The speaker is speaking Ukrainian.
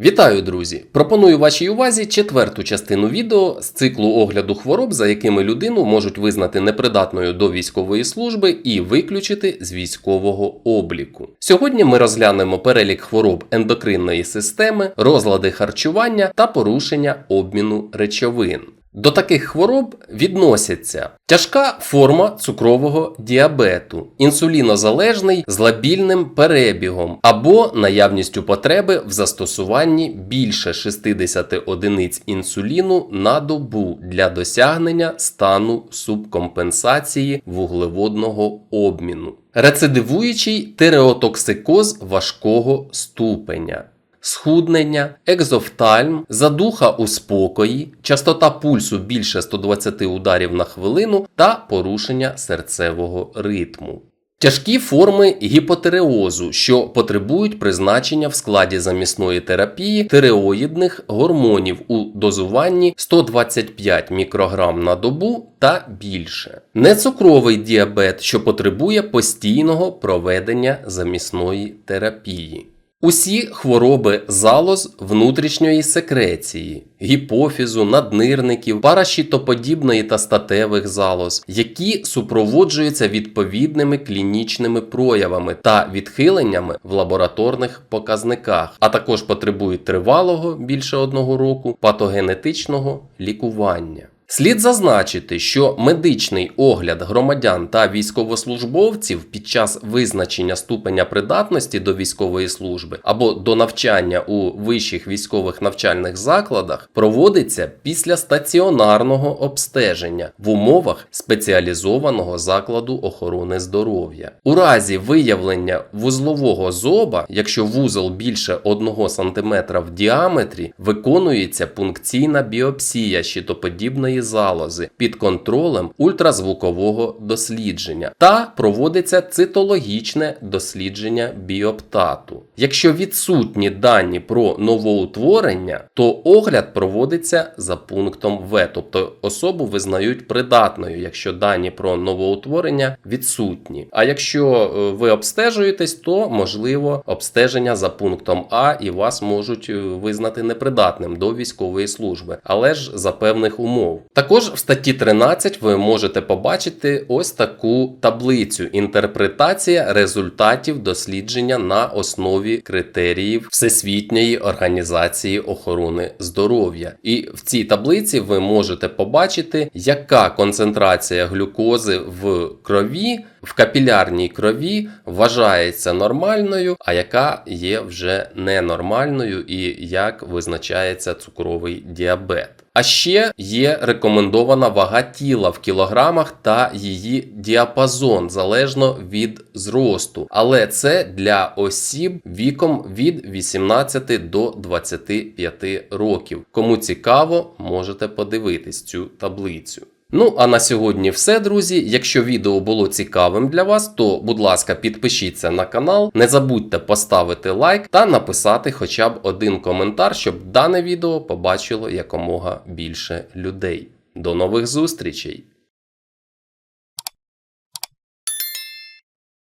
Вітаю, друзі! Пропоную вашій увазі четверту частину відео з циклу огляду хвороб, за якими людину можуть визнати непридатною до військової служби і виключити з військового обліку. Сьогодні ми розглянемо перелік хвороб ендокринної системи, розлади харчування та порушення обміну речовин. До таких хвороб відносяться тяжка форма цукрового діабету, інсулінозалежний з лабільним перебігом або наявністю потреби в застосуванні більше 60 одиниць інсуліну на добу для досягнення стану субкомпенсації вуглеводного обміну, рецидивуючий тиреотоксикоз важкого ступеня схуднення, екзофтальм, задуха у спокої, частота пульсу більше 120 ударів на хвилину та порушення серцевого ритму. Тяжкі форми гіпотереозу, що потребують призначення в складі замісної терапії тиреоїдних гормонів у дозуванні 125 мікрограм на добу та більше. Нецукровий діабет, що потребує постійного проведення замісної терапії. Усі хвороби залоз внутрішньої секреції, гіпофізу, наднирників, паращитоподібної та статевих залоз, які супроводжуються відповідними клінічними проявами та відхиленнями в лабораторних показниках, а також потребують тривалого більше одного року патогенетичного лікування. Слід зазначити, що медичний огляд громадян та військовослужбовців під час визначення ступеня придатності до військової служби або до навчання у вищих військових навчальних закладах проводиться після стаціонарного обстеження в умовах спеціалізованого закладу охорони здоров'я. У разі виявлення вузлового зоба, якщо вузол більше 1 см в діаметрі, виконується пункційна біопсія щитоподібної залози під контролем ультразвукового дослідження та проводиться цитологічне дослідження біоптату. Якщо відсутні дані про новоутворення, то огляд проводиться за пунктом В, тобто особу визнають придатною, якщо дані про новоутворення відсутні. А якщо е, ви обстежуєтесь, то можливо обстеження за пунктом А і вас можуть е, визнати непридатним до військової служби, але ж за певних умов. Також в статті 13 ви можете побачити ось таку таблицю: інтерпретація результатів дослідження на основі критеріїв Всесвітньої організації охорони здоров'я. І в цій таблиці ви можете побачити, яка концентрація глюкози в крові. В капілярній крові вважається нормальною, а яка є вже ненормальною і як визначається цукровий діабет. А ще є рекомендована вага тіла в кілограмах та її діапазон залежно від зросту. Але це для осіб віком від 18 до 25 років. Кому цікаво, можете подивитись цю таблицю. Ну, а на сьогодні все, друзі. Якщо відео було цікавим для вас, то, будь ласка, підпишіться на канал, не забудьте поставити лайк та написати хоча б один коментар, щоб дане відео побачило якомога більше людей. До нових зустрічей!